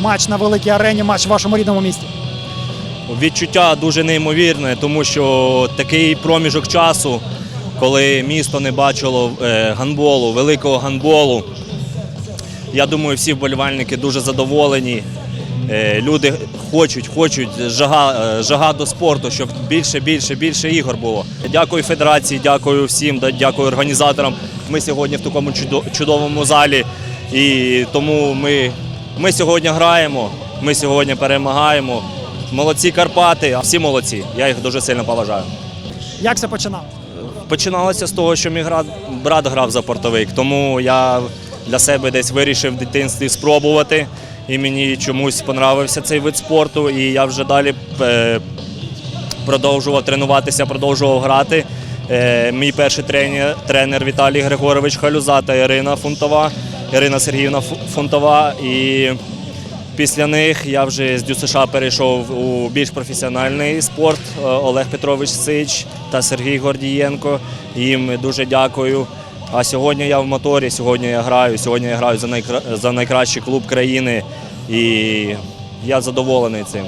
матч на великій арені, матч в вашому рідному місті? Відчуття дуже неймовірне, тому що такий проміжок часу, коли місто не бачило е, гандболу, великого гандболу. Я думаю, всі вболівальники дуже задоволені. Е, Люди хочуть, хочуть жага, е, жага до спорту, щоб більше, більше, більше ігор було. Дякую федерації, дякую всім, дякую організаторам. Ми сьогодні в такому чудовому залі. І тому ми, ми сьогодні граємо, ми сьогодні перемагаємо. Молодці Карпати, всі молодці. Я їх дуже сильно поважаю. Як це починав? Починалося з того, що мій брат грав за портовик, тому я для себе десь вирішив в дитинстві спробувати. І мені чомусь понравився цей вид спорту, і я вже далі е, продовжував тренуватися, продовжував грати. Е, Мій перший тренер, тренер Віталій Григорович Халюза та Ірина Фунтова, Ірина Сергіївна Фу- Фунтова. І Після них я вже з ДЮСШ перейшов у більш професіональний спорт. Е, Олег Петрович Сич та Сергій Гордієнко. Їм дуже дякую. А сьогодні я в моторі, сьогодні я граю. Сьогодні я граю за, найкра... за найкращий клуб країни і я задоволений цим.